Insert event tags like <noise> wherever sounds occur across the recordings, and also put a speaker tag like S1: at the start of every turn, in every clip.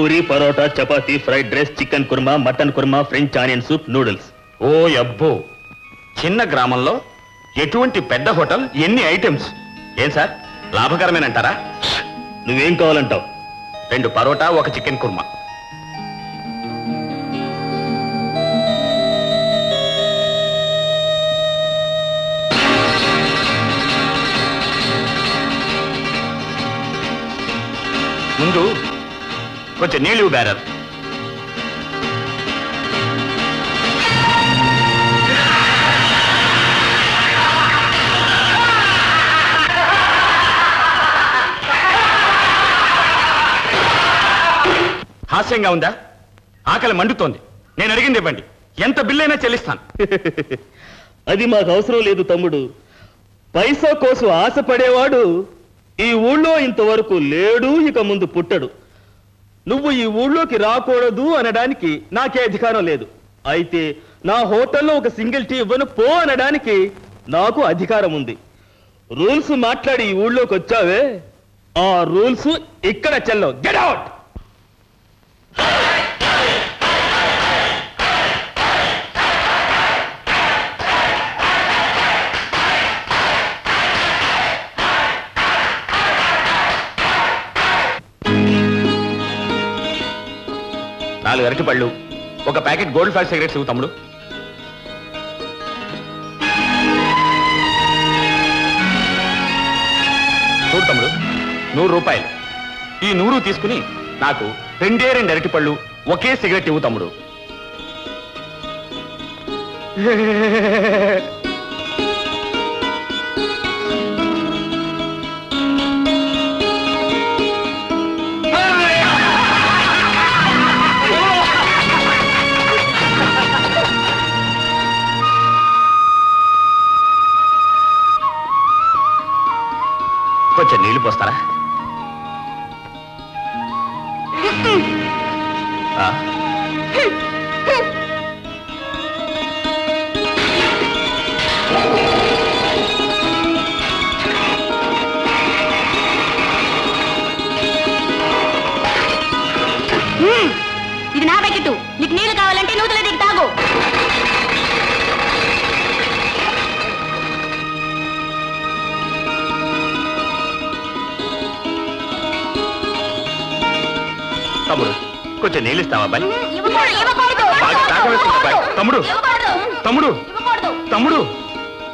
S1: Puri parotta chapati fried rice chicken kurma mutton kurma French onion soup noodles.
S2: ఓ అబ్బో! చిన్న గ్రామంలో ఎటువంటి పెద్ద హోటల్ ఎన్ని ఐటమ్స్? ఏం సార్? లాభకరమేనంటారా?
S1: నువ్వేం కావాలంటావు?
S2: రెండు పరోటా ఒక చికెన్ కుర్మా. ముందు కొంచెం నీళ్ళు బ్యారర్. హాస్యంగా ఉందా? ఆకలి మండుతోంది. నేను అడిగింది ఇవ్వండి. ఎంత బిల్లైనా చెల్లిస్తాను. <laughs>
S1: అది మాకు అవసరం లేదు తమ్ముడు. పైసా కోసం ఆశపడేవాడు ఈ ఊళ్ళో ఇంతవరకు లేడు ఇక ముందు పుట్టడు. నువ్వు ఈ ఊళ్ళోకి రాకూడదు అనడానికి నాకే అధికారం లేదు. అయితే నా హోటల్లో ఒక సింగిల్ టీ ఇవ్వను పో అనడానికి నాకు అధికారం ఉంది. రూల్స్ మాట్లాడి ఈ ఊళ్ళోకి వచ్చావే? ఆ రూల్స్ ఇక్కడ చెల్లవు. గెట్ అవుట్
S2: నాలుగు అరటి పళ్ళు ఒక ప్యాకెట్ గోల్డ్ ఫ్లాష్ సిగరెట్స్ ఇవ్వు తమ్ముడు. చూడు తమ్ముడు నూరు రూపాయలు. ఈ నూరు తీసుకుని నాకు రెండే రెండు అరటి పళ్ళు ఒకే సిగరెట్ ఇవ్వు తమ్ముడు. <laughs> తమ్ముడు కొంచెం నీళ్ళు ఇస్తావా అబ్బాయి
S3: ఇవ్వకూడదు
S2: బాగా దాహం వేస్తుంది అబ్బాయి తమ్ముడు తమ్ముడు తమ్ముడు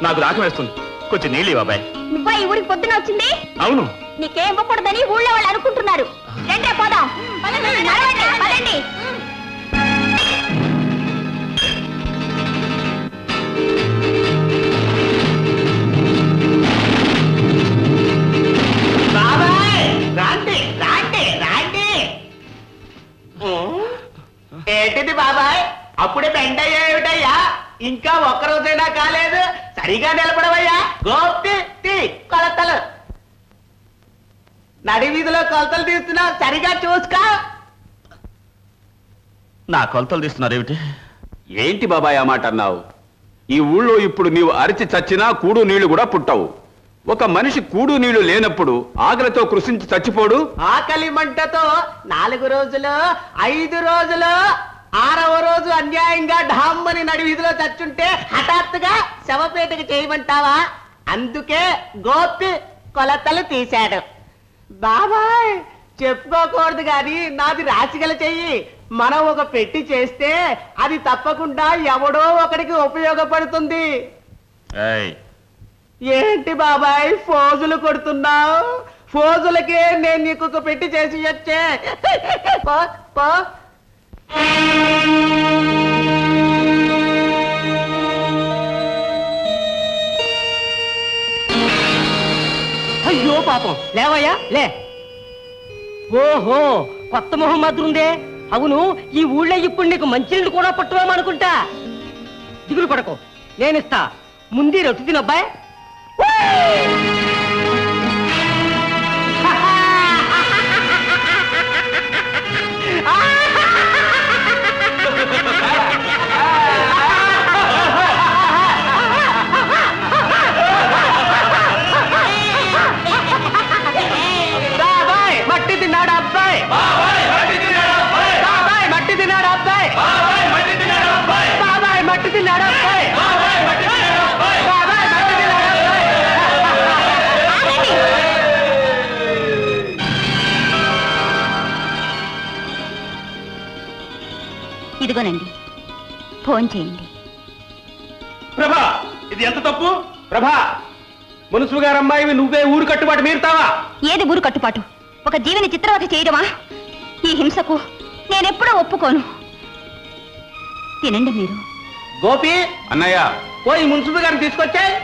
S2: నాకు దాహం వేస్తుంది. కొంచెం నీళ్ళు ఇవ్వు అబ్బాయి
S3: నువ్వా ఈ ఊరికి పొద్దున వచ్చింది?
S2: అవును.
S3: నీకేం ఇవ్వకూడదని ఊళ్ళో వాళ్ళు అనుకుంటున్నారు. రండి పోదాం. పదండి.
S4: ఇంకా రోజైనా కాలేదు. సరిగా నిలబడవయ్యా. గోప్తి తీ కొలతలు. నడి వీధిలో కొలతలు తీస్తున్నావు. సరిగా చూసుకో.
S2: నా కొలతలు తీస్తున్నారు ఏమిటి
S5: ఏంటి బాబాయ్ ఆ మాట అన్నావు? ఈ ఊళ్ళో ఇప్పుడు నీవు అరిచి చచ్చినా కూడు నీళ్ళు కూడా పుట్టవు. ఒక మనిషి కూడు నీళ్ళు లేనప్పుడు ఆకలితో కృషించి చచ్చిపోడు?
S4: ఆకలి మంటతో నాలుగు రోజులు ఐదు రోజులు ఆరవ రోజు అన్యాయంగా ఢామ్మని నడి వీధిలో చచ్చుంటే హఠాత్తుగా శవపేటకు చేయమంటావా? అందుకే గోపి కొలతలు తీశాడు. బాబాయ్ చెప్పుకోకూడదు గాని నాది రాసిగల చెయ్యి. మనం ఒక పెట్టి చేస్తే అది తప్పకుండా ఎవడో ఒకడికి ఉపయోగపడుతుంది. ఏంటి బాబాయ్ ఫోజులు కొడుతున్నావు? ఫోజులకే నేను నీకు ఒక పెట్టి చేసి వచ్చే పో పో. అయ్యో పాపం. లేవయ్యా లే. ఓహో కొత్త మొహం మాత్రుందే. అవును ఈ ఊళ్ళో ఇప్పుడు నీకు మంచినీళ్ళు కూడా పట్టుకోమనుకుంటా దిగులు పడకు నేనిస్తా. ముందు రొట్టు తినబ్బాయ్.
S6: ఇదిగోనండి. ఫోన్ చేయండి.
S2: ప్రభా ఇది ఎంత తప్పు? ప్రభా మున్సిపు గారు అమ్మాయివి నువ్వే ఊరు కట్టుబాటు మీరుతావా?
S6: ఏది ఊరు కట్టుబాటు? ఒక జీవిని చిత్రవత చేయడమా? ఈ హింసకు నేనెప్పుడూ ఒప్పుకోను. తినండి మీరు.
S2: గోపి
S5: అన్నయ్య.
S2: పోయి మున్సిపు గారిని తీసుకొచ్చాయి <laughs>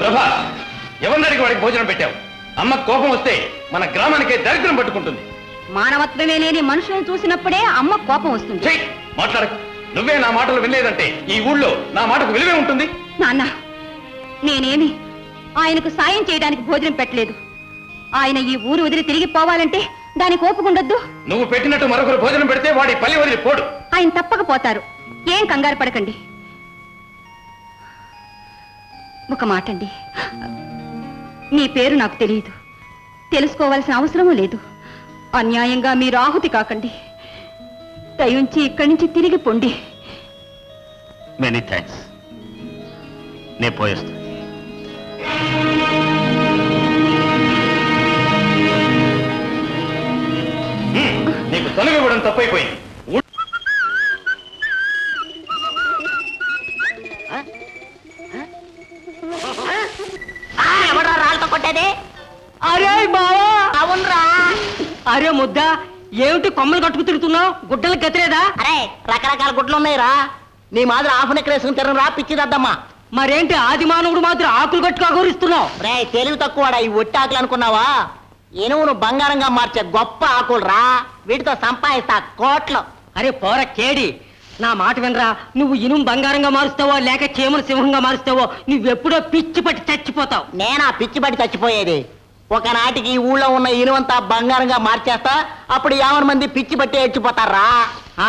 S2: ప్రభా ఎవరినడికి వాడికి భోజనం పెట్టావు? అమ్మ కోపం వస్తే మన గ్రామానికే దరిద్రం పట్టుకుంటుంది.
S6: మానవత్వమే లేని మనుషులను చూసినప్పుడే అమ్మ కోపం వస్తుంది.
S2: మాట్లాడకు. నువ్వే నా మాటలు వినలేదంటే ఈ ఊళ్ళో నా మాటకు విలువే ఉంటుంది?
S6: నాన్న నేనేమి ఆయనకు సాయం చేయడానికి భోజనం పెట్టలేదు. ఆయన ఈ ఊరు వదిలి తిరిగి పోవాలంటే దానికి ఓపుకుండొద్దు
S2: నువ్వు పెట్టినట్టు మరొకరు భోజనం పెడితే వాడి పల్లి వదిలి పోడు.
S6: ఆయన తప్పకపోతారు. ఏం కంగారు పడకండి. ఒక మాటండి. మీ పేరు నాకు తెలియదు. తెలుసుకోవాల్సిన అవసరమూ లేదు. అన్యాయంగా మీరు ఆహుతి కాకండి. దయుంచి ఇక్కడి నుంచి తిరిగి పొండి.
S2: మెనీ థ్యాంక్స్ నే పోయేస్తా. నీకు తొలగి ఇవ్వడం తప్పైపోయింది.
S7: ముద్ద? ఏమిటి కొమ్మలు కట్టుకు తిరుగుతున్నావు? గుడ్డలకు గతిరేదా
S8: అరే రకరకాల గుడ్లు ఉన్నాయిరా. నీ మాదిరి ఆఫ్ వేసుకుని తిరగరా పిచ్చిదద్దమ్మా
S7: మరేంటి ఆది మానవుడు మాత్రం ఆకులు కట్టుకు అగౌరిస్తున్నావు
S8: రే తెలివి తక్కువడా ఈ ఒట్టి ఆకులు అనుకున్నావా? ఇనువును బంగారంగా మార్చే గొప్ప ఆకులు రా వీటితో సంపాదిస్తా కోట్లు.
S7: అరే పోర కేడి. నా మాట వినరా? నువ్వు ఇనుము బంగారంగా మారుస్తావో లేక చీమను సింహంగా మారుస్తావో నువ్వెప్పుడో పిచ్చి పట్టి చచ్చిపోతావు.
S8: నేనా పిచ్చి పడి చచ్చిపోయేది? ఒకనాటికి ఈ ఊళ్ళో ఉన్న ఇనువంతా బంగారంగా మార్చేస్తా అప్పుడు యావన మంది పిచ్చి పట్టి ఏడ్చిపోతారా?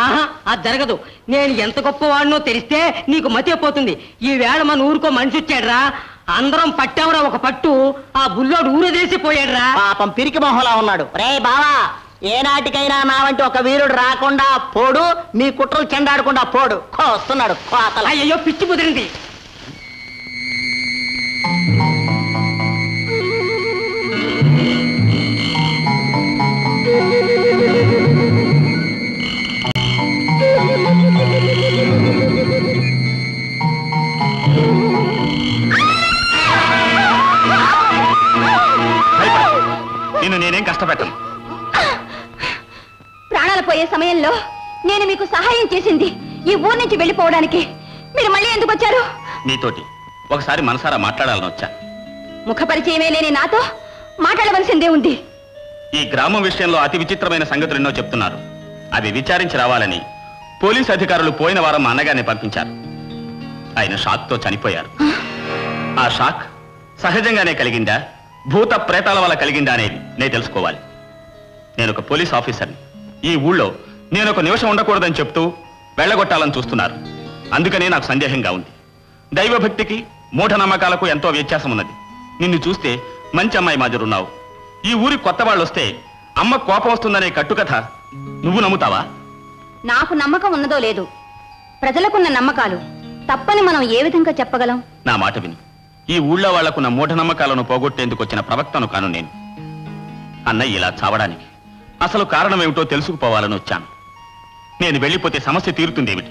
S7: ఆహా అది జరగదు. నేను ఎంత గొప్పవాడినో తెలిస్తే నీకు మతిపోతుంది ఈ వేళ మన ఊరుకో మనిషి వచ్చాడురా. అందరం పట్టావురా ఒక పట్టు ఆ బుల్లోడు ఊరదేసి పోయాడురా.
S8: పాపం పిరికి మొహంలా ఉన్నాడు. రే బావా ఏనాటికైనా నా వంటి ఒక వీరుడు రాకుండా పోడు మీ కుట్రలు చెండాడకుండా పోడు. వస్తున్నాడు
S7: అయ్యో పిచ్చి కుదిరింది.
S6: వెళ్ళిపోవడానికి మీరు మళ్ళీ ఎందుకు వచ్చారు?
S2: నీతోటి. ఒకసారి మనసారా మాట్లాడాలని వచ్చా.
S6: ముఖ పరిచయమే లేని నాతో మాట్లాడవలసిందే ఉంది.
S2: ఈ గ్రామం విషయంలో అతి విచిత్రమైన సంగతులు ఎన్నో చెప్తున్నారు. అవి విచారించి రావాలని పోలీస్ అధికారులు పోయిన వారం మా అన్నగారిని పంపించారు. ఆయన షాక్తో చనిపోయారు. ఆ? షాక్ సహజంగానే కలిగిందా? భూత ప్రేతాల వల్ల కలిగిందా అనేది నేను తెలుసుకోవాలి. నేను ఒక పోలీస్ ఆఫీసర్ని. ఈ ఊళ్ళో నేను ఒక నిమిషం ఉండకూడదని చెప్తూ వెళ్ళగొట్టాలని చూస్తున్నారు. అందుకనే నాకు సందేహంగా ఉంది. దైవభక్తికి మూఢనమ్మకాలకు ఎంతో వ్యత్యాసం ఉన్నది నిన్ను చూస్తే మంచి అమ్మాయి మాదిరున్నావు. ఈ ఊరి కొత్త వాళ్ళు వస్తే అమ్మ కోపం వస్తుందనే కట్టుకథ నువ్వు నమ్ముతావా?
S6: నాకు నమ్మకం ఉన్నదో లేదు. ప్రజలకున్న నమ్మకాలు తప్పని మనం ఏ విధంగా చెప్పగలం?
S2: నా మాట విని. ఈ ఊళ్ళో వాళ్ళకున్న మూఢనమ్మకాలను పోగొట్టేందుకు వచ్చిన ప్రవక్తను కాను నేను. అన్నయ్య ఇలా చావడానికి. అసలు కారణం ఏమిటో తెలుసుకుపోవాలని వచ్చాను. నేను వెళ్ళిపోతే సమస్య తీరుతుందేమిటి?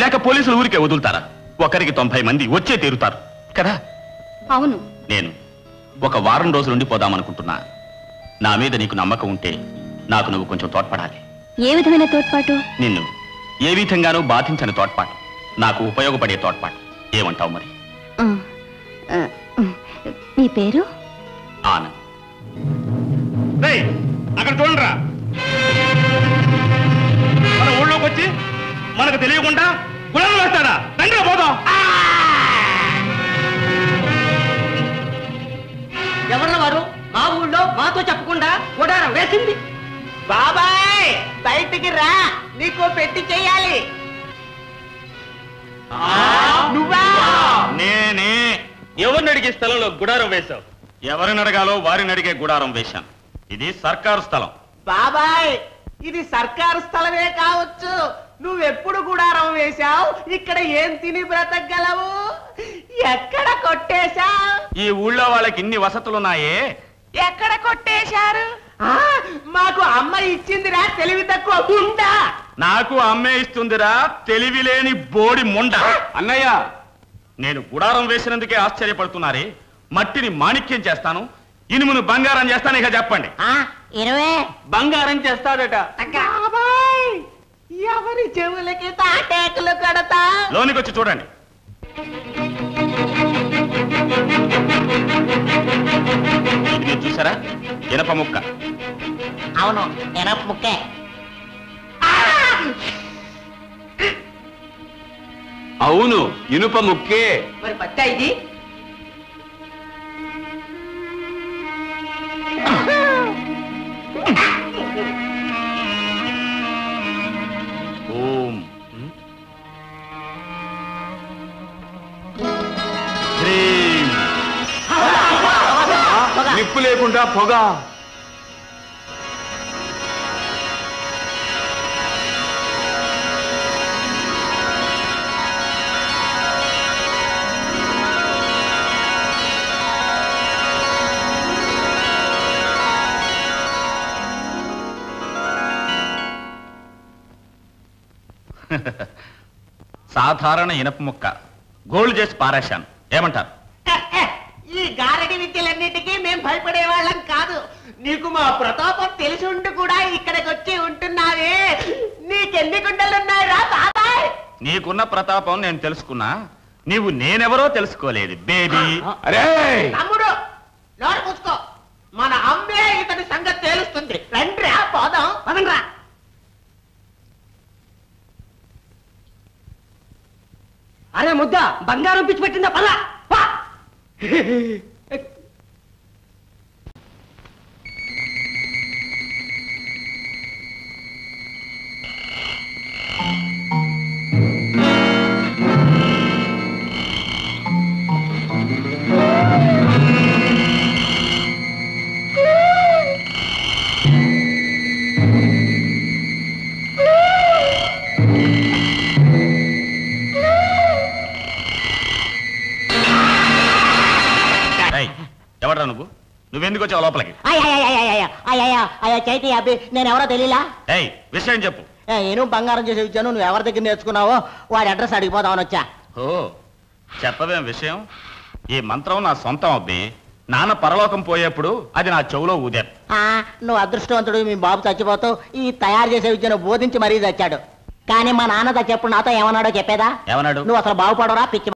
S2: లేక పోలీసులు ఊరికే వదులుతారా? ఒకరికి తొంభై మంది వచ్చే తీరుతారు. కదా?
S6: అవును.
S2: నేను ఒక వారం రోజులుండి పోదామనుకుంటున్నా నా మీద నీకు నమ్మకం ఉంటే నాకు నువ్వు కొంచెం తోడ్పడాలి.
S6: ఏ విధమైన తోడ్పాటు?
S2: నిన్ను ఏ విధంగానూ బాధించని తోడ్పాటు. నాకు ఉపయోగపడే తోడ్పాటు. ఏమంటావు మరి?
S6: మీ పేరు?
S2: ఆనంద్. అక్కడ చూడరా. వచ్చి మనకు తెలియకుండా గుణం వేస్తాడా? రండి పోదాం.
S7: ఎవరన్న వారు మా ఊళ్ళో మాతో చెప్పకుండా గుడారం వేసింది?
S8: బాబాయ్ బయటికి రా. నీకు పెట్టి చెయ్యాలి నువ్వా?
S2: నేనే. ఎవరిని అడిగే స్థలంలో గుడారం వేశావు? ఎవరిని అడగాలో వారిని అడిగే గుడారం వేశాను. ఇది సర్కారు స్థలం.
S8: బాబాయ్ ఇది సర్కారు స్థలమే కావచ్చు. నువ్వెప్పుడు గుడారం వేశావు? ఇక్కడ ఏం తిని బ్రతకగలవు? ఎక్కడ కొట్టేశావు?
S2: ఈ ఊళ్ళో వాళ్ళకి ఇన్ని వసతులున్నాయే?
S4: ఎక్కడ కొట్టేశారు? ఆ, మాకు అమ్మ ఇచ్చిందిరా తెలివి తక్కువ గుండా
S2: నాకు అమ్మే ఇస్తుందిరా తెలివి లేని బోడి ముండ.
S5: అన్నయ్య!
S2: నేను గుడారం వేసినందుకే ఆశ్చర్యపడుతున్నారే. మట్టిని మాణిక్యం చేస్తాను. ఇనుమును బంగారం చేస్తాను ఇక చెప్పండి.
S8: ఆ, ఇరవై.
S5: బంగారం చేస్తాడట.
S4: బాబాయ్ ఎవరి చెవులకి తాటేకులు కడతా?
S2: లోనికి వచ్చి చూడండి. ఇది మీరు చూసారా? ఇనప ముక్క.
S8: అవును ఎనప ముక్కే.
S5: అవును ఇనుప ముక్కే.
S4: మరి పట్టా ఇది?
S5: లేకుండా పొగ. <laughs>
S2: సాధారణ ఇనప ముక్క. గోల్డ్ చేసి పారేశాను. ఏమంటారు?
S4: ఈ గారడి విద్యలన్నిటికీ మేం భయపడే వాళ్ళం కాదు నీకు మా ప్రతాపం తెలిసి ఉండి కూడా ఇక్కడికి వచ్చి ఉంటున్నావే. నీకెన్ని గుండెలున్నాయిరా బాబాయ్?
S2: నీకున్న ప్రతాపం నేను తెలుసుకున్నా. నీవు నేనెవరో తెలుసుకోలేదు బేబీ.
S5: అరే!
S4: తమ్ముడు నోరు పూసుకో మన అమ్మే ఇతని సంగతి తేలుస్తుంది. రండిరా పోదాం. పదండ్రా
S7: అరే ముద్ద బంగారం పిచ్చి పెట్టిందా? పదా. <laughs>
S2: లోపలికి.
S8: అయ్యా చైతి అబ్బి నేను ఎవరో తెలియలా
S2: ఏయ్ విషయం చెప్పు.
S8: నేను బంగారం చేసి ఇచ్చాను నువ్వు ఎవరి దగ్గర నేర్చుకున్నావో వాడి అడ్రస్ అడిగిపోదామని వచ్చా.
S2: ఓ చెప్పవేం విషయం? ఈ మంత్రం నా సొంతం అబ్బి. నాన్న పరలోకం పోయేప్పుడు అది నా చెవులో ఊదారు
S8: ఆ, నువ్వు అదృష్టవంతుడు మీ బాబు చచ్చిపోతూ ఈ తయారు చేసే విద్యను బోధించి మరీ చచ్చాడు. కానీ మా నాన్న చచ్చేప్పుడు నాతో ఏమన్నాడో చెప్పేదా?
S2: ఏమన్నాడు?
S8: నువ్వు అసలు బాగుపడరా పిచ్చి